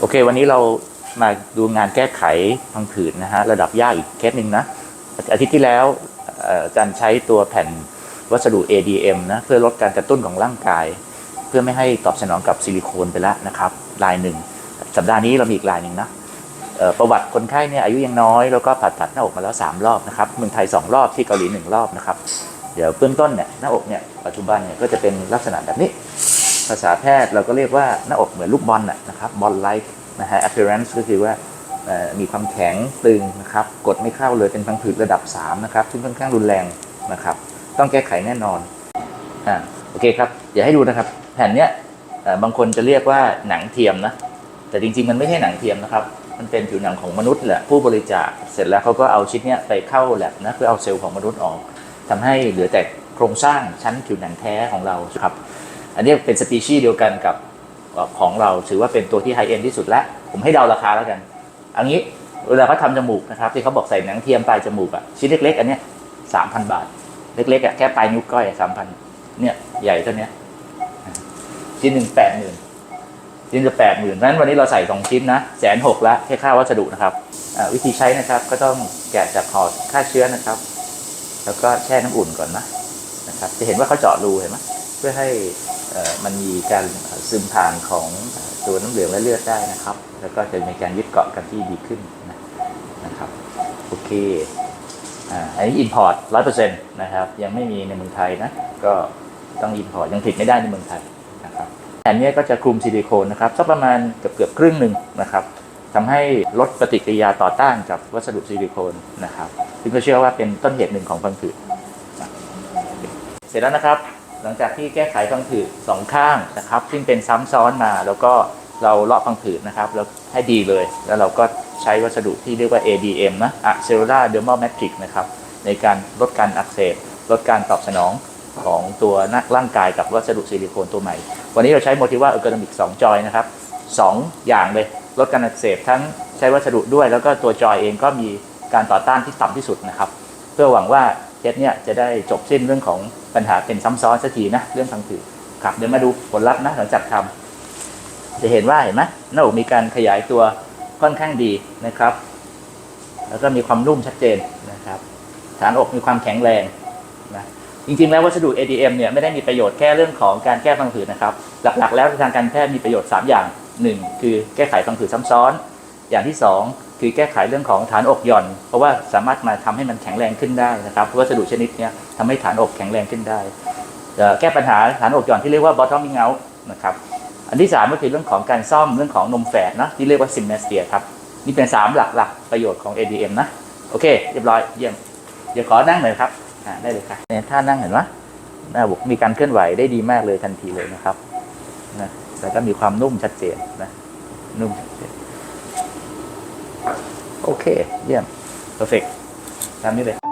โอเค วันนี้เรามาดูงานแก้ไขพังผืดนะฮะระดับยากอีกเคสหนึ่งนะอาทิตย์ที่แล้วอาจารย์ใช้ตัวแผ่นวัสดุ ADM นะเพื่อลดการกระตุ้นของร่างกาย เพื่อไม่ให้ตอบสนองกับซิลิโคนไปแล้วนะครับลายหนึ่งสัปดาห์นี้เรามีอีกลายหนึ่งนะประวัติคนไข้เนี่ยอายุยังน้อยแล้วก็ผ่าตัดหน้าอกมาแล้ว 3 รอบนะครับเมืองไทย 2 รอบที่เกาหลี 1 รอบนะครับ เดี๋ยวเบื้องต้นเนี่ยหน้าอกเนี่ยปัจจุบันเนี่ยก็จะเป็นลักษณะแบบนี้ ภาษาแพทย์เราก็เรียกว่าหน้าอกเหมือนลูกบอลนะนะครับบอลไลท์นะฮะ appearance ก็คือว่ามีความแข็งตึงนะครับ กดไม่เข้าเลยเป็นพังผืดระดับ 3 นะครับ ซึ่งค่อนข้างรุนแรงนะครับ ต้องแก้ไขแน่นอนอ่าโอเคครับเดี๋ยวให้ดูนะครับแผ่นเนี้ยบางคนจะเรียกว่าหนังเทียมนะแต่จริงๆมันไม่ใช่หนังเทียมนะครับ มันเป็นผิวหนังของมนุษย์แหละผู้บริจาคเสร็จแล้วเขาก็เอาชิ้นเนี้ยไปเข้าแลบนะเพื่อเอาเซลล์ของมนุษย์ออกทำให้เหลือแต่โครงสร้างชั้นผิวหนังแท้ของเราครับ อันนี้เป็นสปีชีส์เดียวกันกับของเราถือว่าเป็นตัวที่ไฮเอ็นที่สุดแล้วผมให้เดาราคาแล้วกัน อันนี้เวลาเขาทำจมูกนะครับที่เขาบอกใส่หนังเทียมปลายจมูกอะชิ้นเล็กๆ อันเนี้ยสามพันบาท เล็กๆอะแค่ปลายนิ้วก้อยสามพันเนี่ยใหญ่เท่าเนี้ยชิ้นหนึ่งแปดหมื่นชิ้นจะแปดหมื่นนั้นวันนี้เราใส่สองชิ้นนะแสนหกละแค่ค่าวัสดุนะครับวิธีใช้นะครับก็ต้องแกะจากห่อฆ่าเชื้อนะครับ แล้วก็แช่น้ำอุ่นก่อนนะนะครับ จะเห็นว่าเขาเจาะรูเห็นไหมเพื่อให้ มันมีการซึมผ่านของตัวน้ำเหลืองและเลือดได้นะครับ แล้วก็จะมีการยึดเกาะกันที่ดีขึ้นนะครับ โอเคอ,อันนี้ import ร้อยเปอร์เซ็นต์นะครับ ยังไม่มีในเมืองไทยนะ ก็ต้อง import ยังผลิตไม่ได้ในเมืองไทยนะครับแผ่นนี้ก็จะคลุมซิลิโคนนะครับสักประมาณเกือบเกือบครึ่งหนึ่งนะครับทำให้ลดปฏิกิริยาต่อต้านกับวัสดุซิลิโคนนะครับ ซึ่งก็เชื่อว่าเป็นต้นเหตุหนึ่งของพังผืดเสร็จแล้วนะครับ หลังจากที่แก้ไขพังผืดสองข้างนะครับ ซึ่งเป็นซ้ำซ้อนมา แล้วก็เราเลาะพังผืดนะครับ แล้วให้ดีเลย แล้วเราก็ใช้วัสดุที่เรียกว่า ADM นะ Accelera Dermal Matrix นะครับ ในการลดการอักเสบ ลดการตอบสนองของตัวนักร่างกายกับวัสดุซิลิโคนตัวใหม่ วันนี้เราใช้ Motiva Ergonomic 2จอยนะครับสองอย่างเลย ลดการอักเสบทั้งใช้วัสดุด้วย แล้วก็ตัวจอยเองก็มีการต่อต้านที่ต่ำที่สุดนะครับ เพื่อหวังว่า สเนี่ยจะได้จบสิ้นเรื่องของปัญหาเป็นซ้ำซ้อนสักทีนะเรื่องทางผืดครับเดี๋ยวมาดูผลลัพธ์นะหลังจากทำจะเห็นว่าเห็นไหมหน้าอกมีการขยายตัวค่อนข้างดีนะครับ แล้วก็มีความนุ่มชัดเจนนะครับ ฐานอกมีความแข็งแรงนะจริงๆ แล้ววัสดุ ADM เนี่ยไม่ได้มีประโยชน์แค่เรื่องของการแก้พังผืดนะครับ หลักๆ แล้วทางการแพทย์มีประโยชน์ 3 อย่าง 1 คือแก้ไขพังผืดซ้ำซ้อน อย่างที่ 2 คือแก้ไขเรื่องของฐานอกหย่อน เพราะว่าสามารถมาทำให้มันแข็งแรงขึ้นได้นะครับวัสดุชนิดนี้ทำให้ฐานอกแข็งแรงขึ้นได้แก้ปัญหาฐานอกหย่อนที่เรียกว่า bottoming out นะครับอันที่ 3 ก็คือเรื่องของการซ่อมเรื่องของนมแฝดนะที่เรียกว่า symnestia ครับนี่เป็น 3 หลักๆ ประโยชน์ของ ADM นะโอเค เรียบร้อยเยี่ยมเดี๋ยวขอนั่งหน่อยครับอ่าได้เลยครับเนี่ยท่านั่งเห็นไหมหน้าบุกมีการเคลื่อนไหวได้ดีมากเลยทันทีเลยนะครับนะแล้วก็มีความนุ่มชัดเจนนะนุ่มชัดเจน โอเค เยี่ยมเพอร์เฟกตามนี้เลย